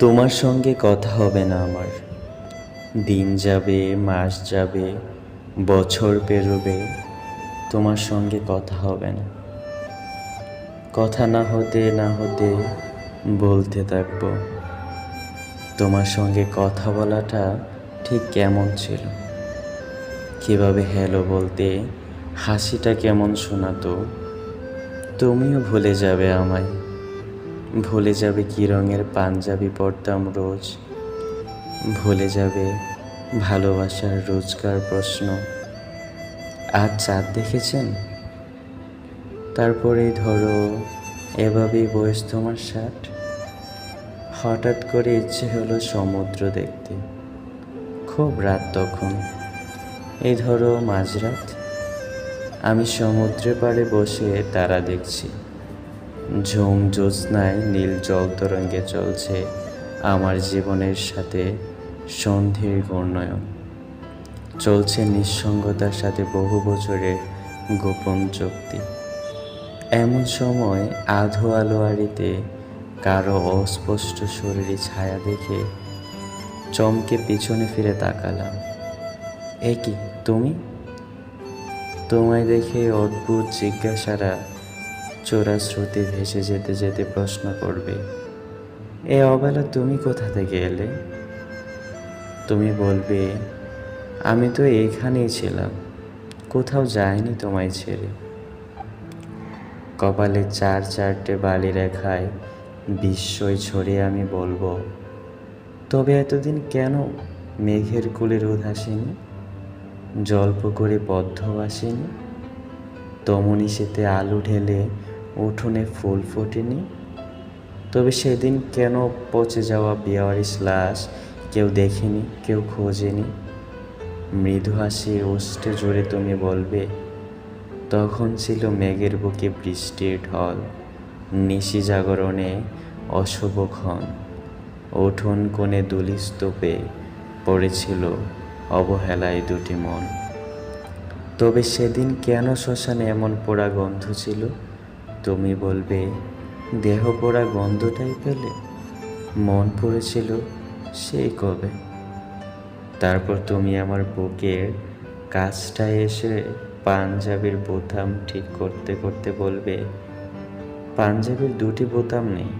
তোমার সঙ্গে কথা হবে না আমার। দিন যাবে, মাস যাবে, বছর পেরোবে, তোমার সঙ্গে কথা হবে না। কথা না হতে না হতে বলতে থাকব। তোমার সঙ্গে কথা বলাটা ঠিক কেমন ছিল? কীভাবে হ্যালো বলতে, হাসিটা কেমন শোনাতো, তুমিও ভুলে যাবে আমায়। ভুলে যাবে কী রঙের পাঞ্জাবি পরতাম রোজ? ভুলে যাবে ভালোবাসার রোজকার প্রশ্ন। আজ চাঁদ দেখেছেন? তারপরে ধরো, এভাবেই বয়স তোমার ষাট। হঠাৎ করে ইচ্ছে হলো সমুদ্র দেখতে। খুব রাত তখন। এই ধরো মাঝরাত। আমি সমুদ্রে পাড়ে বসে তারা দেখছি। ঝুম জ্যোৎস্নায় নীল জল তরঙ্গে চলছে আমার জীবনের সাথে সন্ধির ঘূর্ণয়ন। চলছে নিঃসঙ্গতার সাথে বহু বছরের গোপন চুক্তি। এমন সময় আধো আলো আড়িতে কারও অস্পষ্ট শরীরে ছায়া দেখে চমকে পিছনে ফিরে তাকালাম। এ কি, তুমি? তোমায় দেখে অদ্ভুত জিজ্ঞাসারা চোরা স্রোতে ভেসে যেতে যেতে প্রশ্ন করবে, এ অবেলা, তুমি কোথা থেকে এলে? তুমি বলবে, আমি তো এইখানেই ছিলাম, কোথাও যায়নি তোমায় ছেড়ে। কপালে চার চারটে বালি রেখায় বিস্ময় ছড়িয়ে আমি বলব, তবে এতদিন কেন মেঘের কুলে রোদ আসেনি? জল্প করে বদ্ধ আসেনি? তমনি সেতে আলু ঢেলে উঠোনে ফুল ফোটেনি। তবে সেদিন কেন পচে যাওয়া বিয়ারিস লাশ কেউ দেখেনি, কেউ খোঁজেনি। মৃদু হাসি ওষ্ঠে জোরে তুমি বলবে, তখন ছিল মেঘের বুকে বৃষ্টির ঢল, নিশি জাগরণে অশুভক্ষণ উঠোন কোণে দুলিস্তূপে পড়েছিল অবহেলায় দুটি মন। তবে সেদিন কেন শ্মশানে এমন পোড়া গন্ধ ছিল? তুমি বলবে, দেহ পোড়া গন্ধটাই পেলে মন পড়েছিল সেই কবে? তারপর তুমি আমার বুকের কাজটায় এসে পাঞ্জাবির বোতাম ঠিক করতে করতে বলবে, পাঞ্জাবির দুটি বোতাম নেই,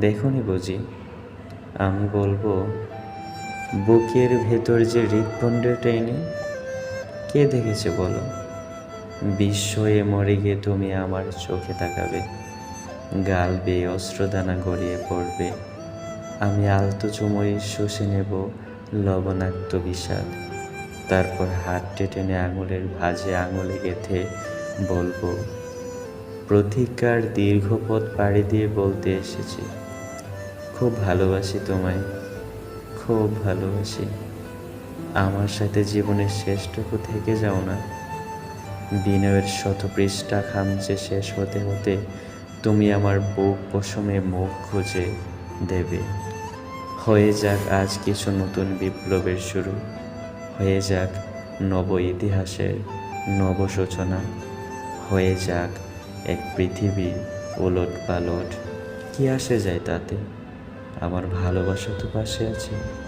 দেখুনি বুঝি। আমি বলব, বুকের ভেতর যে হৃৎপণ্ডটা এনে কে দেখেছে বলো? বিস্ময়ে মরে গিয়ে তুমি আমার চোখে তাকাবে। গাল বেয়ে অস্ত্রদানা গড়িয়ে পড়বে। আমি আলতো চুমড়ি শুষে নেব লবণাক্ত বিষাদ। তারপর হাত টেনে আঙুলের ভাজে আঙুলে গেথে বলব প্রতিজ্ঞার দীর্ঘ পথ পাড়ি দিয়ে বলতে এসেছি। খুব ভালোবাসি তোমায়, খুব ভালোবাসি। আমার সাথে জীবনের শেষটুকু থেকে যাও না। বিনয়ের শত পৃষ্ঠা খামচে শেষ হতে হতে তুমি আমার বুক পশমে মুখ খুঁজে দেবে। হয়ে যাক আজ কিছু নতুন বিপ্লবের শুরু। হয়ে যাক নব ইতিহাসের নব সূচনা। হয়ে যাক এক পৃথিবী ওলট পালট। কি আসে যায় তাতে? আমার ভালোবাসা তো পাশে আছে।